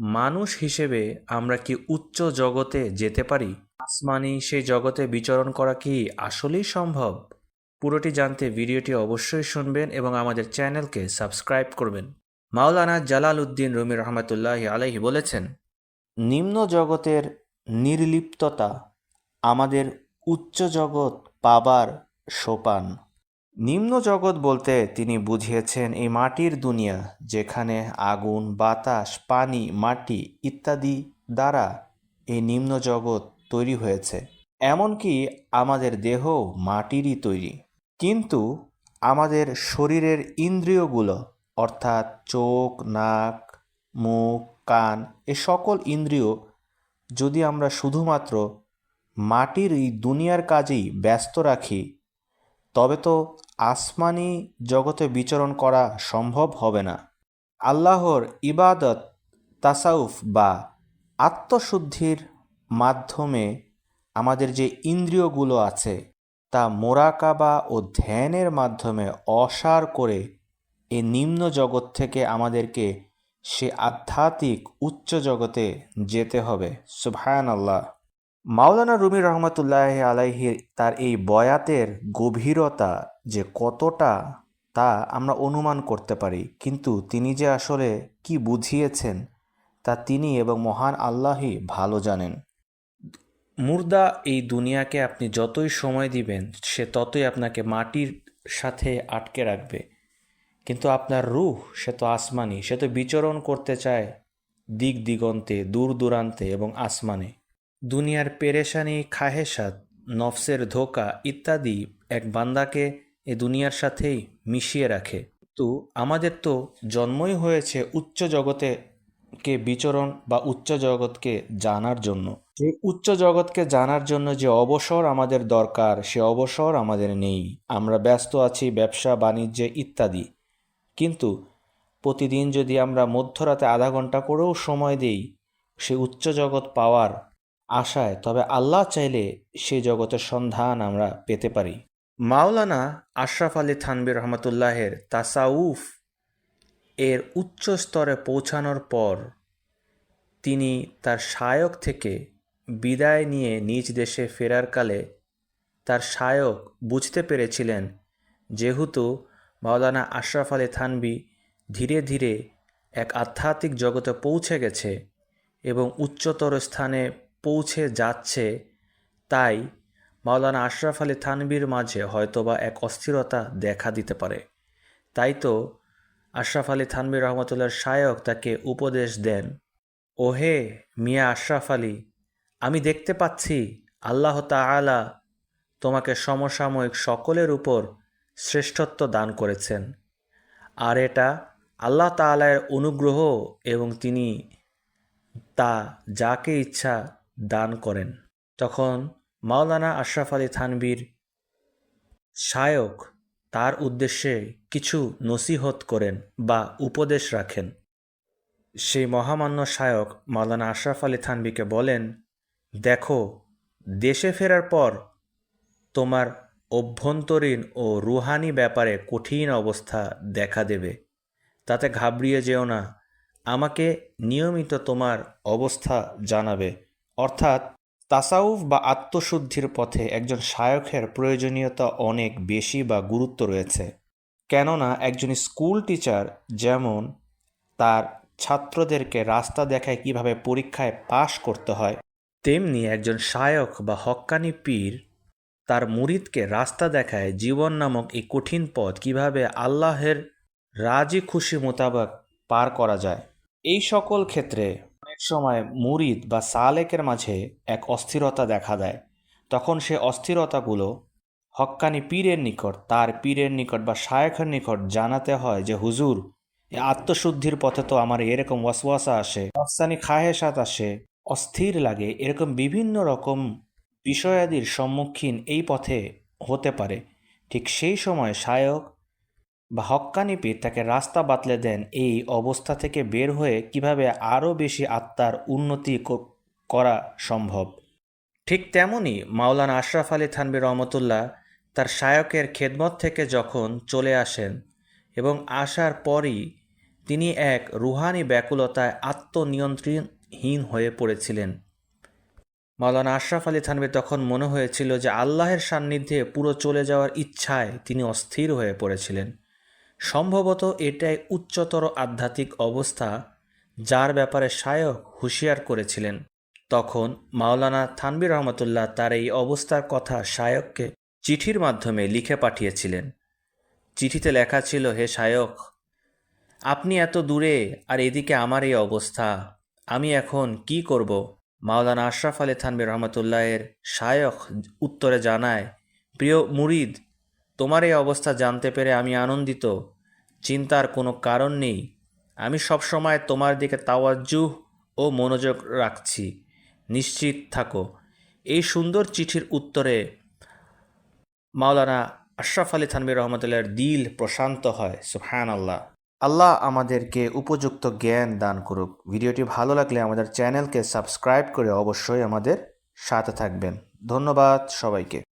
মানুষ হিসেবে আমরা কি উচ্চ জগতে যেতে পারি? আসমানি সেই জগতে বিচরণ করা কি আসলেই সম্ভব? পুরোটি জানতে ভিডিওটি অবশ্যই শুনবেন এবং আমাদের চ্যানেলকে সাবস্ক্রাইব করবেন। মাওলানা জালাল উদ্দিন রুমি রহমতুল্লাহ আলাইহি বলেছেন, নিম্ন জগতের নির্লিপ্ততা আমাদের উচ্চ জগৎ পাবার সোপান। নিম্ন জগৎ বলতে তিনি বুঝিয়েছেন এই মাটির দুনিয়া, যেখানে আগুন, বাতাস, পানি, মাটি ইত্যাদি দ্বারা এই নিম্ন জগৎ তৈরি হয়েছে। এমনকি আমাদের দেহ মাটিরই তৈরি। কিন্তু আমাদের শরীরের ইন্দ্রিয়গুলো, অর্থাৎ চোখ, নাক, মুখ, কান, এ সকল ইন্দ্রিয়, যদি আমরা শুধুমাত্র মাটির এই দুনিয়ার কাজেই ব্যস্ত রাখি তবে তো আসমানি জগতে বিচরণ করা সম্ভব হবে না। আল্লাহর ইবাদত, তাসাউফ বা আত্মশুদ্ধির মাধ্যমে আমাদের যে ইন্দ্রিয়গুলো আছে, তা মোরাকাবা ও ধ্যানের মাধ্যমে অসার করে এ নিম্ন জগৎ থেকে আমাদেরকে সে আধ্যাত্মিক উচ্চ জগতে যেতে হবে। সুবহান আল্লাহ মাওলানা রুমি রহমতুল্লাহ আলাইহি তার এই বয়াতের গভীরতা যে কতটা তা আমরা অনুমান করতে পারি, কিন্তু তিনি যে আসলে কি বুঝিয়েছেন তা তিনি এবং মহান আল্লাহই ভালো জানেন। মুর্দা এই দুনিয়াকে আপনি যতই সময় দিবেন, সে ততই আপনাকে মাটির সাথে আটকে রাখবে। কিন্তু আপনার রুহ, সে তো আসমানি, সে তো বিচরণ করতে চায় দিক দিগন্তে, দূর দূরান্তে এবং আসমানে। দুনিয়ার পেরেশানি, খাহেসাত, নফসের ধোকা ইত্যাদি এক বান্দাকে এ দুনিয়ার সাথেই মিশিয়ে রাখে। তো আমাদের তো জন্মই হয়েছে উচ্চ জগতে কে বিচরণ বা উচ্চ জগৎকে জানার জন্য। সেই উচ্চ জগৎকে জানার জন্য যে অবসর আমাদের দরকার, সে অবসর আমাদের নেই। আমরা ব্যস্ত আছি, ব্যবসা, বাণিজ্যে ইত্যাদি। কিন্তু প্রতিদিন যদি আমরা মধ্যরাতে আধা ঘণ্টা করেও সময় দেই, সে উচ্চ জগৎ পাওয়ার আশায়, তবে আল্লাহ চাইলে সে জগতের সন্ধান আমরা পেতে পারি। মাওলানা আশরাফ আলী থানবির রহমতুল্লাহের তাসাউফ এর উচ্চ স্তরে পৌঁছানোর পর তিনি তার শায়ক থেকে বিদায় নিয়ে নিজ দেশে ফেরার কালে তার শায়ক বুঝতে পেরেছিলেন, যেহেতু মাওলানা আশরাফ আলী থানবি ধীরে ধীরে এক আধ্যাত্মিক জগতে পৌঁছে গেছে এবং উচ্চতর স্থানে পৌঁছে যাচ্ছে, তাই মাওলানা আশরাফ আলী থানবির মাঝে হয়তোবা এক অস্থিরতা দেখা দিতে পারে। তাই তো আশরাফ আলী থানবি রহমতুল্লার শায়ক তাকে উপদেশ দেন, ওহে মিয়া আশরাফ আলী, আমি দেখতে পাচ্ছি আল্লাহ তাআলা তোমাকে সমসাময়িক সকলের উপর শ্রেষ্ঠত্ব দান করেছেন। আর এটা আল্লাহ তাআলার অনুগ্রহ এবং তিনি তা যাকে ইচ্ছা দান করেন। তখন মাওলানা আশরাফ আলী থানবীর শায়ক তার উদ্দেশ্যে কিছু নসিহত করেন বা উপদেশ রাখেন। সেই মহামান্য শায়ক মাওলানা আশরাফ আলী থানবিকে বলেন, দেখো, দেশে ফেরার পর তোমার অভ্যন্তরীণ ও রুহানি ব্যাপারে কঠিন অবস্থা দেখা দেবে। তাতে ঘাবড়িয়ে যেও না। আমাকে নিয়মিত তোমার অবস্থা জানাবে। অর্থাৎ তাসাউফ বা আত্মশুদ্ধির পথে একজন শায়কের প্রয়োজনীয়তা অনেক বেশি বা গুরুত্ব রয়েছে। কেননা একজন স্কুল টিচার যেমন তার ছাত্রদেরকে রাস্তা দেখায় কীভাবে পরীক্ষায় পাশ করতে হয়, তেমনি একজন শায়ক বা হক্কানি পীর তার মুরিদকে রাস্তা দেখায় জীবন নামক এই কঠিন পথ কীভাবে আল্লাহের রাজি খুশি মোতাবেক পার করা যায়। এই সকল ক্ষেত্রে সময় মুরিদ বা সালেকের মাঝে এক অস্থিরতা দেখা দেয়। তখন সে অস্থিরতাগুলো হক্কানি পীরের নিকট, তার পীরের নিকট বা শায়েখের নিকট জানাতে হয় যে, হুজুর আত্মশুদ্ধির পথে তো আমার এরকম ওয়াসওয়াসা আসে, নফসানি খাহেসাত আসে, অস্থির লাগে, এরকম বিভিন্ন রকম বিষয়াদির সম্মুখীন এই পথে হতে পারে। ঠিক সেই সময় শায়ক বা হক্কানি পীর তাকে রাস্তা বাতলে দেন এই অবস্থা থেকে বের হয়ে কীভাবে আরও বেশি আত্মার উন্নতি করা সম্ভব? ঠিক তেমনই মাওলানা আশরাফ আলী থানবী রহমতুল্লাহ তার শায়কের খেদমত থেকে যখন চলে আসেন এবং আসার পরই তিনি এক রুহানি ব্যাকুলতায় আত্মনিয়ন্ত্রণহীন হয়ে পড়েছিলেন। মাওলানা আশরাফ আলী থানভী তখন মনে হয়েছিল যে আল্লাহের সান্নিধ্যে পুরো চলে যাওয়ার ইচ্ছায় তিনি অস্থির হয়ে পড়েছিলেন। সম্ভবত এটাই উচ্চতর আধ্যাত্মিক অবস্থা যার ব্যাপারে শায়ক হুঁশিয়ার করেছিলেন। তখন মাওলানা থানবী রহমতুল্লাহ তার এই অবস্থার কথা শায়ককে চিঠির মাধ্যমে লিখে পাঠিয়েছিলেন। চিঠিতে লেখা ছিল, হে শায়ক আপনি এত দূরে আর এদিকে আমার এই অবস্থা, আমি এখন কি করব? মাওলানা আশরাফ আলী থানবী রহমতুল্লাহের শায়ক উত্তরে জানায়, প্রিয় মুরিদ তোমার এই অবস্থা জানতে পেরে আমি আনন্দিত। চিন্তার কোনো কারণ নেই। আমি সবসময় তোমার দিকে তাওয়াজ্জুহ ও মনোযোগ রাখছি। নিশ্চিত থাকো। এই সুন্দর চিঠির উত্তরে মাওলানা আশরাফ আলী থানবী রহমতুল্লাহর দিল প্রশান্ত হয়। সুফহান আল্লাহ আল্লাহ আমাদেরকে উপযুক্ত জ্ঞান দান করুক। ভিডিওটি ভালো লাগলে আমাদের চ্যানেলকে সাবস্ক্রাইব করে অবশ্যই আমাদের সাথে থাকবেন। ধন্যবাদ সবাইকে।